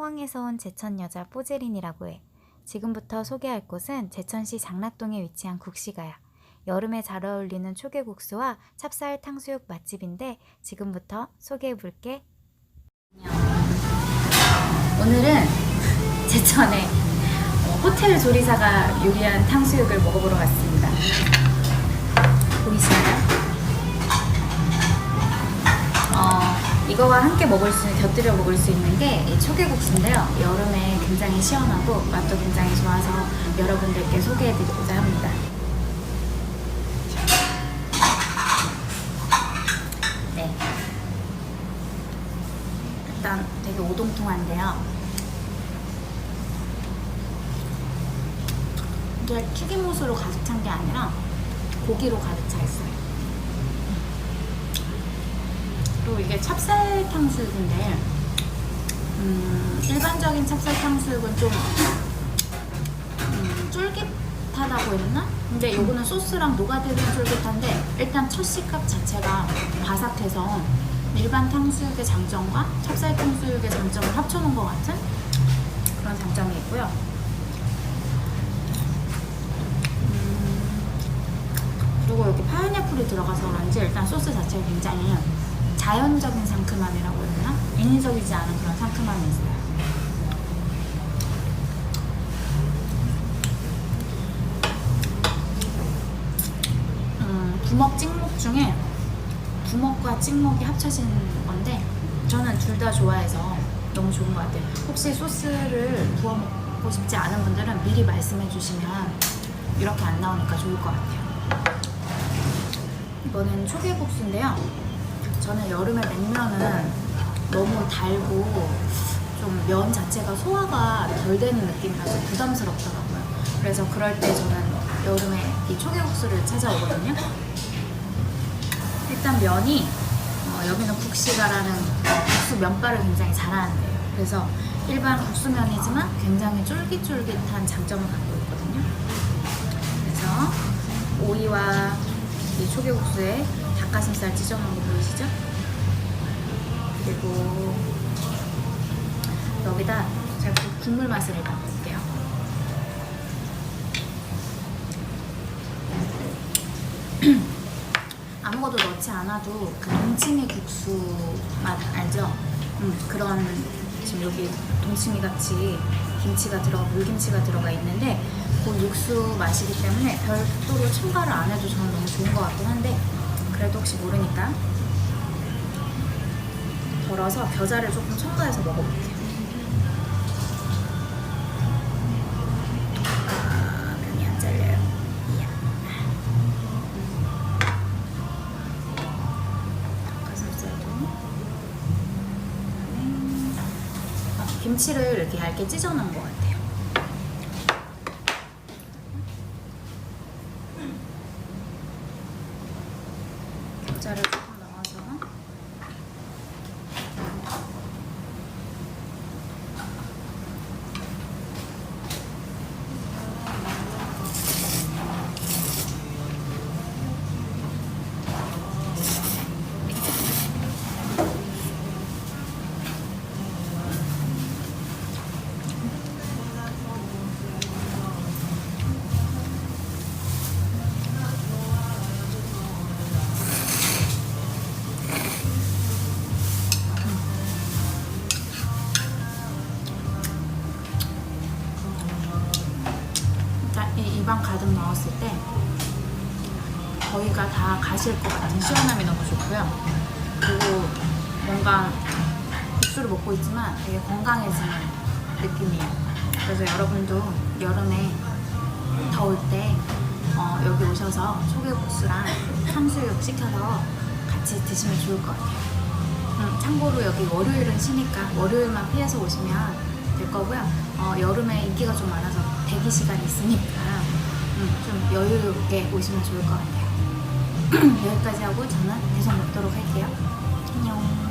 포항에서 온 제천 여자 뽀제린이라고 해. 지금부터 소개할 곳은 제천시 장락동에 위치한 국시가야. 여름에 잘 어울리는 초계국수와 찹쌀 탕수육 맛집인데 지금부터 소개해 볼게. 오늘은 제천에 어, 호텔 조리사가 요리한 탕수육을 먹어보러 왔습니다. 보이시나요? 이거와 함께 먹을 수, 곁들여 먹을 수 있는 게 이 초계국수인데요. 여름에 굉장히 시원하고 맛도 굉장히 좋아서 여러분들께 소개해드리고자 합니다. 네. 일단 되게 오동통한데요. 이게 튀김옷으로 가득 찬 게 아니라 고기로 가득 차 있어요. 또 이게 찹쌀 탕수육인데 음, 일반적인 찹쌀 탕수육은 좀 음, 쫄깃하다고 했나? 근데 요거는 소스랑 녹아들면 쫄깃한데 일단 첫 식감 자체가 바삭해서 일반 탕수육의 장점과 찹쌀 탕수육의 장점을 합쳐놓은 것 같은 그런 장점이 있고요. 음, 그리고 여기 파인애플이 들어가서 그런지 일단 소스 자체가 굉장히 자연적인 상큼함이라고 해야 되나? 인위적이지 않은 그런 상큼함이 있어요. 음, 부먹 찍먹 중에 부먹과 찍먹이 합쳐진 건데 저는 둘 다 좋아해서 너무 좋은 것 같아요. 혹시 소스를 부어 먹고 싶지 않은 분들은 미리 말씀해 주시면 이렇게 안 나오니까 좋을 것 같아요. 이거는 초계국수인데요. 저는 여름에 냉면은 너무 달고 좀 면 자체가 소화가 덜 되는 느낌이라서 부담스럽더라고요. 그래서 그럴 때 저는 여름에 이 초계국수를 찾아오거든요. 일단 면이 어, 여기는 국시가라는 국수 면발을 굉장히 잘하는데요. 그래서 일반 국수면이지만 굉장히 쫄깃쫄깃한 장점을 갖고 있거든요. 그래서 오이와 이 초계국수에 닭가슴살 찢어놓은 거 보이시죠? 그리고 여기다 제가 그 국물 맛을 일단 볼게요. 아무것도 넣지 않아도 그 동치미 국수 맛 알죠? 음, 그런 지금 여기 동치미 같이 김치가 들어 물김치가 들어가 있는데 그 육수 맛이기 때문에 별도로 첨가를 안 해도 저는 너무 좋은 것 같긴 한데 그래도 혹시 모르니까 덜어서 겨자를 조금 첨가해서 먹어볼게요. 아. 음. 아, 김치를 이렇게 얇게 찢어 놓은 것 같아요. 겨 입안 가득 넣었을 때 거기가 다 가실 것 같은 시원함이 너무 좋고요. 그리고 뭔가 국수를 먹고 있지만 되게 건강해지는 느낌이에요. 그래서 여러분도 여름에 더울 때 어, 여기 오셔서 초계국수랑 탕수육 시켜서 같이 드시면 좋을 것 같아요. 음, 참고로 여기 월요일은 쉬니까 월요일만 피해서 오시면 될 거고요. 어, 여름에 인기가 좀 많아서 대기 시간이 있으니까 음, 좀 여유 있게 오시면 좋을 것 같아요. 여기까지 하고 저는 계속 먹도록 할게요. 안녕.